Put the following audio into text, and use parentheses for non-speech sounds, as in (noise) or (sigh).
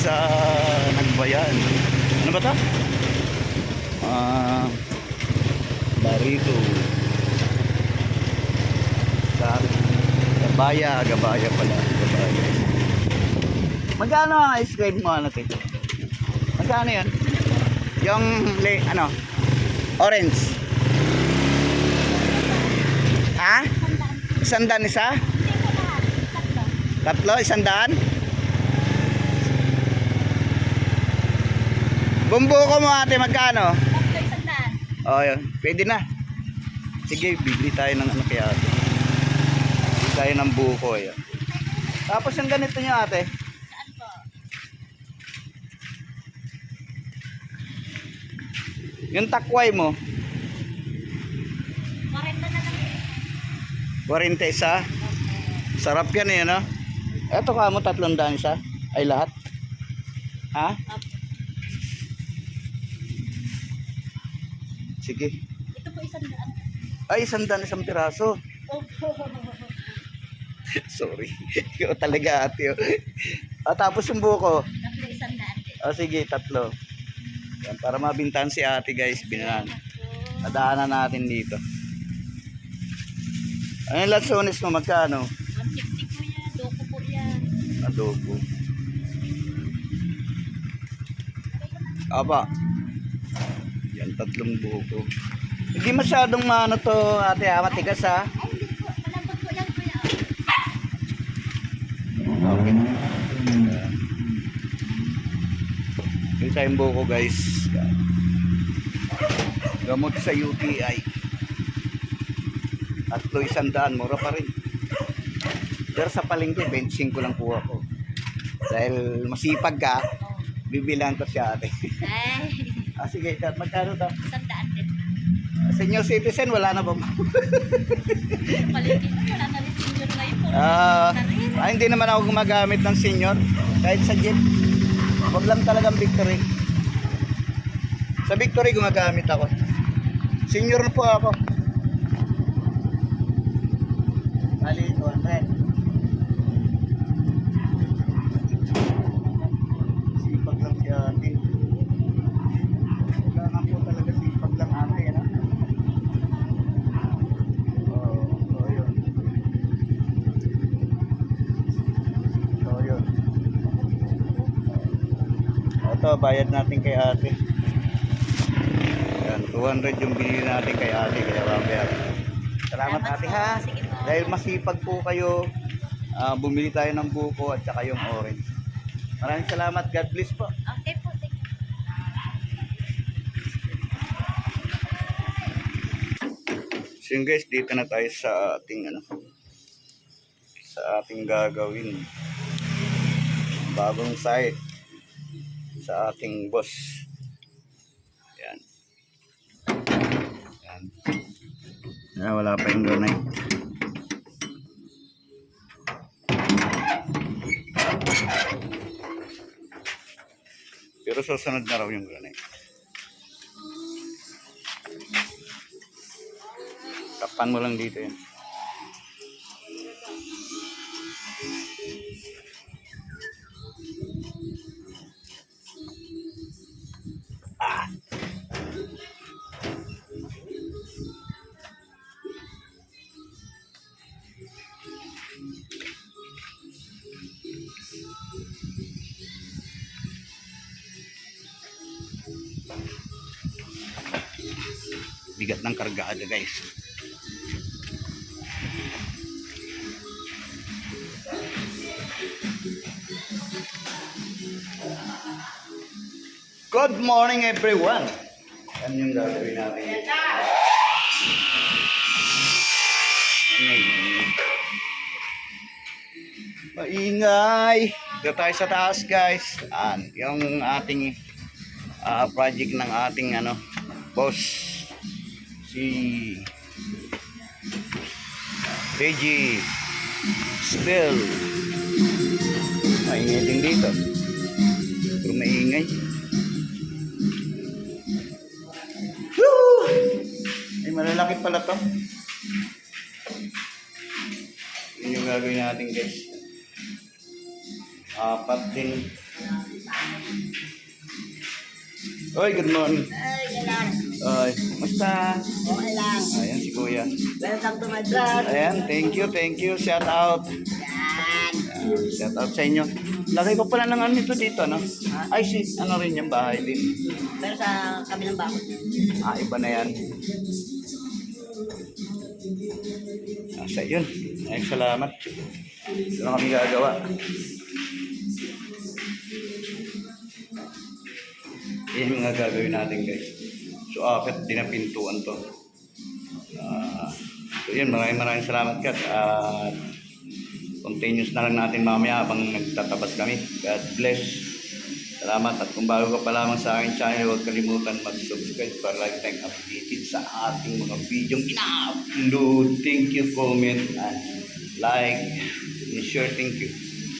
sa Nagbayan. Ano ba to? Ah, Barito. Sa Gabaya, Gabaya pala. Gabaya. Magkano ang ice cream mo, ano, tito? Magkano yan? Yung, le, ano, orange. Ha? Isandaan isa? Tatlo, isandaan? Bumbu ko mo ate, magkano? Oh, yun. Pwede na. Sige, bibili tayo ng ano kaya ate. Bibili tayo ng buko, yun. Tapos yung ganito nyo ate. Yung takway mo, 40 isa. Sarap yan eh, no? Eto ka mo, tatlong daan isa. Ay lahat. Ha? Sige. Ito po isang daan. Ay, isang daan isang piraso. Opo. (laughs) Sorry. (laughs) Ikaw talaga ate. oh. Tapos yung buko. Tatlo isang daan. Ah, sige, tatlo. Yan, para mabintahan si ate guys, binahan. Nadaanan natin dito. Ano yung lansones mo, magkano? 150 po yan. Doko po yan. Adobo. Aba. Yan, tatlong buko. Hindi masyadong maano to, ate, ah, matigas ha. Okay. Yung tayong buko guys. Gamot sa UTI. Tatlo isang daan, mura pa rin. Pero sa palengke, 25 lang kuha ko. Dahil masipag ka, bibilan ko siya ate. Ay, ah, sige, kat, magkano daw? isang daan din. Senior citizen, wala na ba? Paliti (laughs) na. Wala na rin senior ngayon. Ah, ah, hindi naman ako gumagamit ng senior. Kahit sa jeep. Huwag lang talagang victory. Sa victory gumagamit ako. Senior na po ako. Bali, 200. Sipag lang si ate. Kailangan po talaga sipag lang ate. Ano? Oo, oo, yun. So, yun. Ito, bayad natin kay ate. Yan, 200 yung binili natin kay ate, kaya mamaya. Salamat Salamat ate po. ha. Sige po. Dahil masipag po kayo, ah, bumili tayo ng buko at saka yung orange. Maraming salamat. God bless po. Okay po. Thank you. So yun guys, dito na tayo sa ating ano sa ating gagawin. Bagong site sa ating boss. Yan. Yan. Ah, wala pa yung granite. Pero susunod na raw yung granite. Tapan mo lang dito yan. Bigat ng kargada guys. Good morning everyone. Yan yung gagawin natin. Maingay. Dito tayo sa taas guys. Yan, yung ating ah, project ng ating ano, boss. Si Reggie Still. Maingay din dito. Pero maingay. Woo! Ay, malalaki pala to. Yun yung gagawin natin guys. Apat din. Oy, good morning. Ay, kailan. Oy, kumusta? Okay lang. Ayan si Kuya. Welcome to my vlog. Ayan, thank you, thank you. Shout out. Yan. Ayan, shout out sa inyo. Laki pa pala ng ano dito, no? Ay, si, ano rin yung bahay din. Pero sa kabilang bakod. Ah, iba na yan. Asa yun. Ay, salamat. Ito na kami gagawa. Yan yung mga gagawin natin guys. So, akit din pintuan to. Ah, so yun, maraming maraming salamat kat. At continuous na lang natin mamaya habang nagtatabas kami. God bless. Salamat at kung bago ka pa lamang sa aking channel, huwag kalimutan mag-subscribe para lifetime updated sa ating mga video ina-upload. Thank you, comment, and like, and share. Thank you.